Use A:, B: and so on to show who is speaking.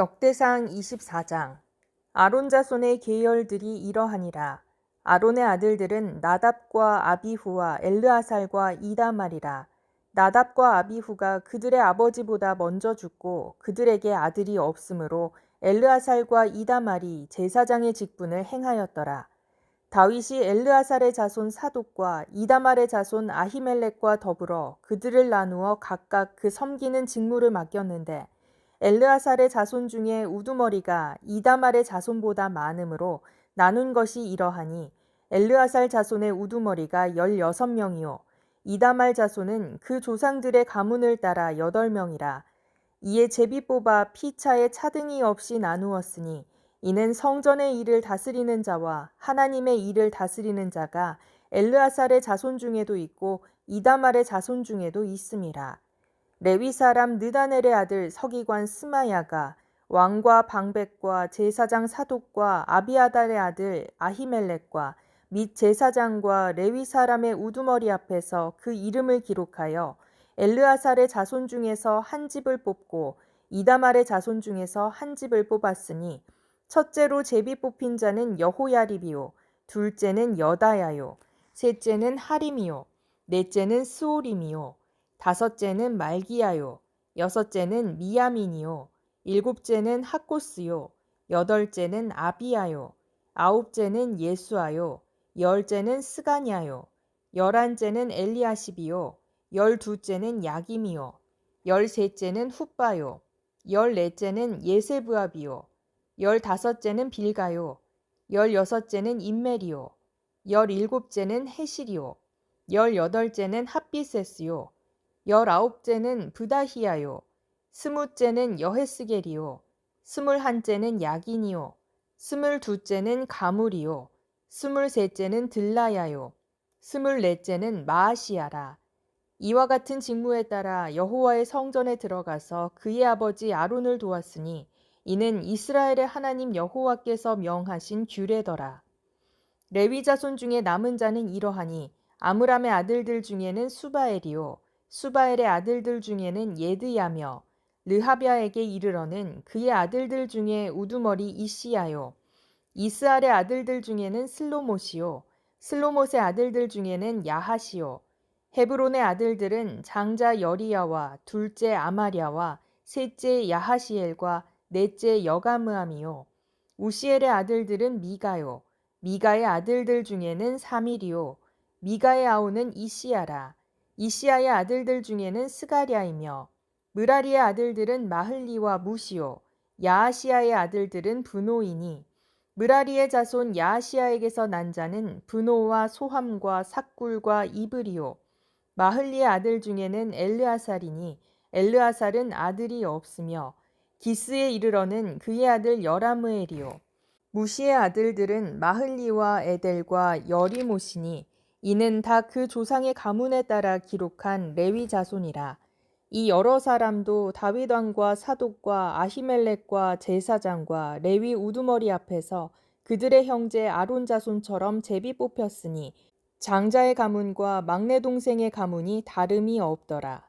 A: 역대상 24장. 아론 자손의 계열들이 이러하니라. 아론의 아들들은 나답과 아비후와 엘르아살과 이다말이라. 나답과 아비후가 그들의 아버지보다 먼저 죽고 그들에게 아들이 없으므로 엘르아살과 이다말이 제사장의 직분을 행하였더라. 다윗이 엘르아살의 자손 사독과 이다말의 자손 아히멜렉과 더불어 그들을 나누어 각각 그 섬기는 직무를 맡겼는데 엘르아살의 자손 중에 우두머리가 이다말의 자손보다 많으므로 나눈 것이 이러하니 엘르아살 자손의 우두머리가 열여섯 명이요 이다말 자손은 그 조상들의 가문을 따라 여덟 명이라 이에 제비 뽑아 피차에 차등이 없이 나누었으니 이는 성전의 일을 다스리는 자와 하나님의 일을 다스리는 자가 엘르아살의 자손 중에도 있고 이다말의 자손 중에도 있음이라. 레위 사람 느다넬의 아들 서기관 스마야가 왕과 방백과 제사장 사독과 아비아달의 아들 아히멜렉과 및 제사장과 레위 사람의 우두머리 앞에서 그 이름을 기록하여 엘르아살의 자손 중에서 한 집을 뽑고 이다말의 자손 중에서 한 집을 뽑았으니 첫째로 제비 뽑힌 자는 여호야립이요 둘째는 여다야요 셋째는 하림이요 넷째는 스오림이요 다섯째는 말기야요. 여섯째는 미야민이요. 일곱째는 학고스요. 여덟째는 아비야요. 아홉째는 예수아요. 열째는 스가냐요. 열한째는 엘리아십이요. 열두째는 야김이요. 열셋째는 훗바요. 열넷째는 예세브압이요. 열다섯째는 빌가요. 열여섯째는 인멜이요. 열일곱째는 헤실이요. 열여덟째는 핫비세스요 열아홉째는 부다히야요. 스무째는 여헤스겔이요. 스물한째는 야긴이요. 스물두째는 가물이요. 스물셋째는 들라야요. 스물넷째는 마아시야라. 이와 같은 직무에 따라 여호와의 성전에 들어가서 그의 아버지 아론을 도왔으니 이는 이스라엘의 하나님 여호와께서 명하신 규례더라. 레위 자손 중에 남은 자는 이러하니 아므람의 아들들 중에는 수바엘이요 수바엘의 아들들 중에는 예드야며 르하비아에게 이르러는 그의 아들들 중에 우두머리 이시야요. 이스알의 아들들 중에는 슬로못이요. 슬로못의 아들들 중에는 야하시요. 헤브론의 아들들은 장자 여리야와 둘째 아마랴와 셋째 야하시엘과 넷째 여가므함이요. 우시엘의 아들들은 미가요. 미가의 아들들 중에는 사밀이요. 미가의 아우는 이시야라 이시야의 아들들 중에는 스가랴이며 무라리의 아들들은 마흘리와 무시요 야하시야의 아들들은 분노이니 무라리의 자손 야하시야에게서 난 자는 분노와 소함과 삭굴과 이브리요 마흘리의 아들 중에는 엘르아살이니 엘르아살은 아들이 없으며 기스에 이르러는 그의 아들 여라무엘이요. 무시의 아들들은 마흘리와 에델과 여리모시니 이는 다 그 조상의 가문에 따라 기록한 레위 자손이라 이 여러 사람도 다윗 왕과 사독과 아히멜렉과 제사장과 레위 우두머리 앞에서 그들의 형제 아론 자손처럼 제비 뽑혔으니 장자의 가문과 막내 동생의 가문이 다름이 없더라.